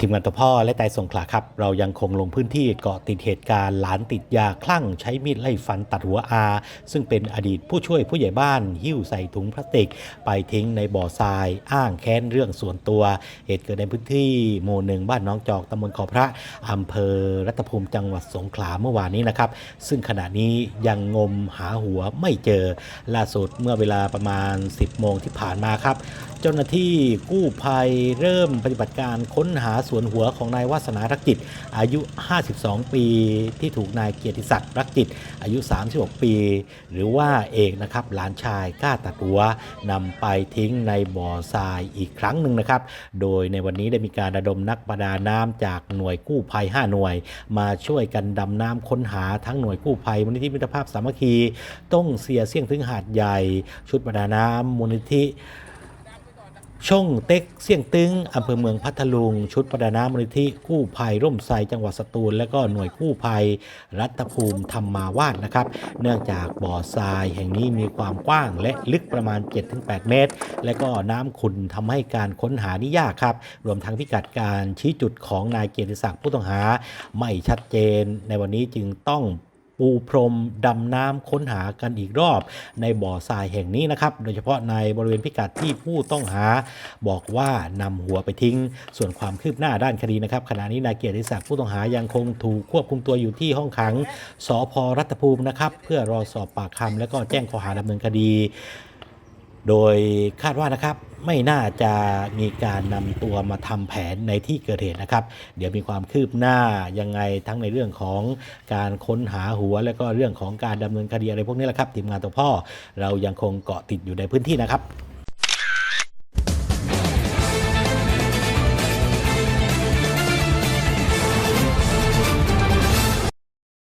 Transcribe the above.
ทีมงานตัวพ่อและไต่สงขลาครับ เรายังคงลงพื้นที่เกาะติดเหตุการณ์หลานติดยาคลั่งใช้มีดไล่ฟันตัดหัวอา ซึ่งเป็นอดีตผู้ช่วยผู้ใหญ่บ้าน หิ้วใส่ถุงพลาสติก ไปทิ้งในบ่อทราย อ้างแค้นเรื่องส่วนตัว เหตุเกิดในพื้นที่หมู่หนึ่งบ้านน้องจอกตำบลขอพระอำเภอรัตภูมิจังหวัดสงขลาเมื่อวานนี้นะครับ ซึ่งขณะนี้ยังงมหาหัวไม่เจอล่าสุดเมื่อเวลาประมาณ 10โมงที่ผ่านมาครับ เจ้าหน้าที่กู้ภัยเริ่มปฏิบัติการค้นหาสวนหัวของนายวาสนารักจิต อายุ 52 ปีที่ถูกนายเกียรติศักดิ์รักจิต อายุ 36 ปี หรือว่าเอกนะครับหลานชายกล้าตัดหัวนำไปทิ้งในบ่อทรายอีกครั้งหนึ่งนะครับ โดยในวันนี้ได้มีการระดมนักประดาน้ำจากหน่วยกู้ภัย 5 หน่วย มาช่วยกันดำน้ำค้นหาทั้งหน่วยกู้ภัยมูลนิธิมิตรภาพสามัคคีต้องเสียเสี่ยงถึงหาดใหญ่ ชุดประดาน้ำมูลนิธิ ช่องเต็กเสี่ยงตึงอำเภอเมืองพัทลุง ชุดประดาน้ำมูลนิธิกู้ภัยร่มไทรจังหวัดสตูล และก็หน่วยกู้ภัย รัตภูมิธรรมาวาดนะครับ เนื่องจากบ่อทรายแห่งนี้มีความกว้างและลึกประมาณ 7-8 เมตร และก็น้ำขุ่นทำให้การค้นหานี่ยากครับ รวมทั้งพิกัดการชี้จุดของนายเกียรติศักดิ์ผู้ต้องหาไม่ชัดเจน ในวันนี้จึงต้อง ปูพรมดำน้ำค้นหากันอีกรอบในบ่อทรายแห่งนี้นะครับ โดยเฉพาะในบริเวณพิกัดที่ผู้ต้องหา บอกว่านำหัวไปทิ้ง ส่วนความคืบหน้าด้านคดีนะครับขณะนี้นายเกียรติศักดิ์ผู้ต้องหายังคงถูกควบคุมตัวอยู่ที่ห้องขังสพรัตภูมินะครับ เพื่อรอสอบปากคำและก็แจ้งข้อหาดำเนินคดี โดยคาดว่านะครับไม่น่าจะมีการนำตัวมาทำแผนในที่เกิดเหตุนะครับ เดี๋ยวมีความคืบหน้ายังไงทั้งในเรื่องของการค้นหาหัว และก็เรื่องของการดำเนินคดีอะไรพวกนี้แหละครับทีมงานตัวพ่อ เรายังคงเกาะติดอยู่ในพื้นที่นะครับ